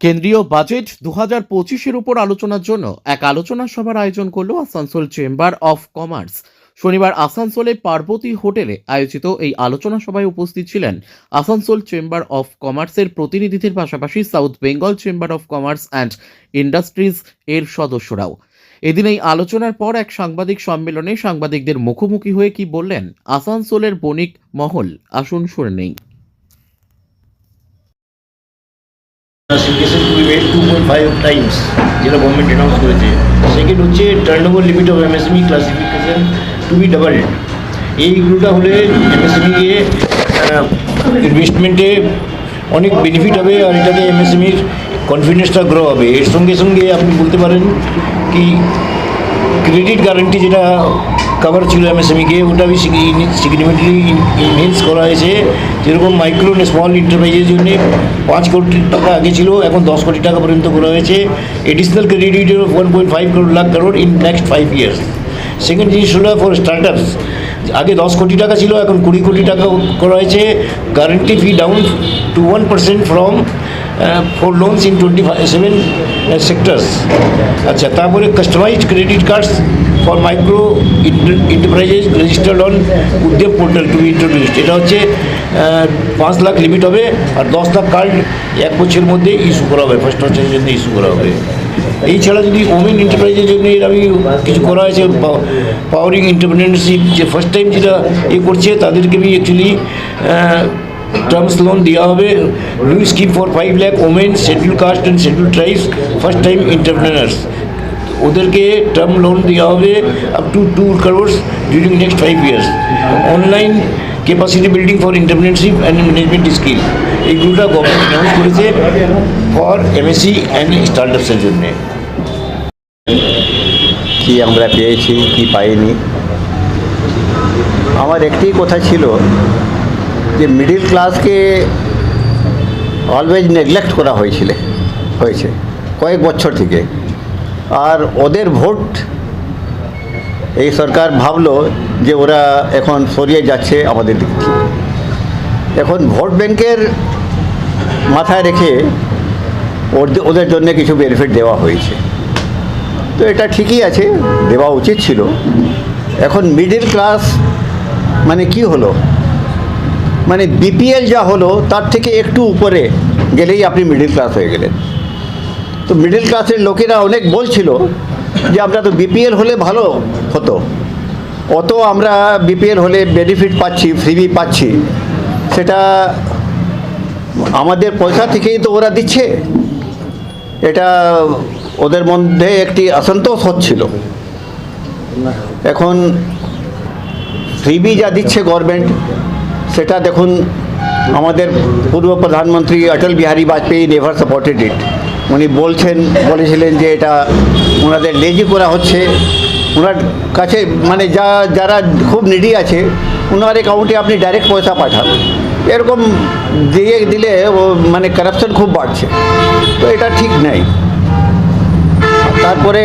কেন্দ্রীয় বাজেট দু হাজার পঁচিশের উপর আলোচনার জন্য এক আলোচনা সভার আয়োজন করল আসানসোল চেম্বার অফ কমার্স। শনিবার আসানসোলে পার্বতী হোটেলে আয়োজিত এই আলোচনা সভায় উপস্থিত ছিলেন আসানসোল চেম্বার অফ কমার্সের প্রতিনিধিদের পাশাপাশি south Bengal chamber of commerce and industries এর সদস্যরাও। এদিন এই আলোচনার পর এক সাংবাদিক সম্মেলনে সাংবাদিকদের মুখোমুখি হয়ে কি বললেন আসানসোলের বণিক মহল, আসুন শুনে নেই। ফাইভ টাইমস যেটা গভর্নমেন্ট অ্যানাউন্স করেছে। সেকেন্ড হচ্ছে turn over limit of MSME classification to be double এইগুলোটা হলে এমএসএমইকে ইনভেস্টমেন্টে অনেক বেনিফিট হবে আর এটাতে এমএসএমইর কনফিডেন্সটা গ্রো হবে। এর সঙ্গে সঙ্গে আপনি বলতে পারেন কি ক্রেডিট গ্যারান্টি যেটা কভার ছিল এমএসএমইকে ওটা আমি সিগনিফিকেন্টলি ইনহেন্স করা হয়েছে। যেরকম মাইক্রো স্মল এন্টারপ্রাইজের জন্য পাঁচ কোটি টাকা আগে ছিল, এখন দশ কোটি টাকা পর্যন্ত করা হয়েছে। Additional credit of one point five crore lakh crore in next five years second জিনিস হলো ফর স্টার্টআপস আগে দশ কোটি টাকা ছিল, এখন কুড়ি কোটি টাকা করা হয়েছে। Guarantee fee down to one percent from for loans in twenty five seven sectors আচ্ছা তারপরে customised credit cards for micro enterprises registered on Udyog portal to be introduced এটা হচ্ছে পাঁচ লাখ লিমিট হবে আর দশ লাখ কার্ড এক বছরের মধ্যে ইস্যু করা হবে ফার্স্ট বছরের জন্য ইস্যু করা হবে। এই যদি ওমেন এন্টারপ্রাইজের জন্য আমি কিছু করা হয়েছে পাওয়ারিং এন্টারপ্রেনারশিপ যে ফার্স্ট টাইম যেটা এ করছে, তাদেরকে আমি অ্যাকচুয়ালি টার্মস লোন দেওয়া হবে new scheme for five lakh women schedule caste and schedule tribes first time entrepreneurs ওদেরকে টার্ম লোন দেওয়া হবে up to two crores during next five years online capacity building for entrepreneurship and management skill এইগুলোটা government announce করেছে for MSC and স্টার্টআপসের জন্যে কি আমরা পেয়েছি, কি পাইনি? আমার একটি কথা ছিল যে মিডিল ক্লাসকে অলওয়েজ নেগলেক্ট করা হয়েছিল, হয়েছে কয়েক বছর থেকে। আর ওদের ভোট, এই সরকার ভাবলো যে ওরা এখন সরিয়ে যাচ্ছে আমাদের দিক। থেকে এখন ভোট ব্যাংকের মাথায় রেখে ওদের জন্য কিছু বেনিফিট দেওয়া হয়েছে। তো এটা ঠিকই আছে, দেওয়া উচিত ছিল। এখন মিডিল ক্লাস মানে কি হলো? মানে বিপিএল যা হলো, তার থেকে একটু উপরে গেলেই আপনি মিডিল ক্লাস হয়ে গেলেন। তো মিডিল ক্লাসের লোকেরা অনেক বলছিল যে, আমরা তো বিপিএল হলে ভালো হতো। অত আমরা বিপিএল হলে বেনিফিট পাচ্ছি ফ্রিবি পাচ্ছি। সেটা আমাদের পয়সা থেকেই তো ওরা দিচ্ছে। এটা ওদের মধ্যে একটি অসন্তোষ হচ্ছিল। এখন ফ্রিবি যা দিচ্ছে গভর্নমেন্ট সেটা দেখুন, আমাদের পূর্ব প্রধানমন্ত্রী Atal Bihari Vajpayee never supported it উনি বলছেন, বলেছিলেন যে এটা ওনাদের লেজি করা হচ্ছে। ওনার কাছে মানে যা, যারা খুব নিডি আছে, ওনার অ্যাকাউন্টে আপনি ডাইরেক্ট পয়সা পাঠান। এরকম দিয়ে দিলে ও মানে কারাপশন খুব বাড়ছে। তো এটা ঠিক নেই। তারপরে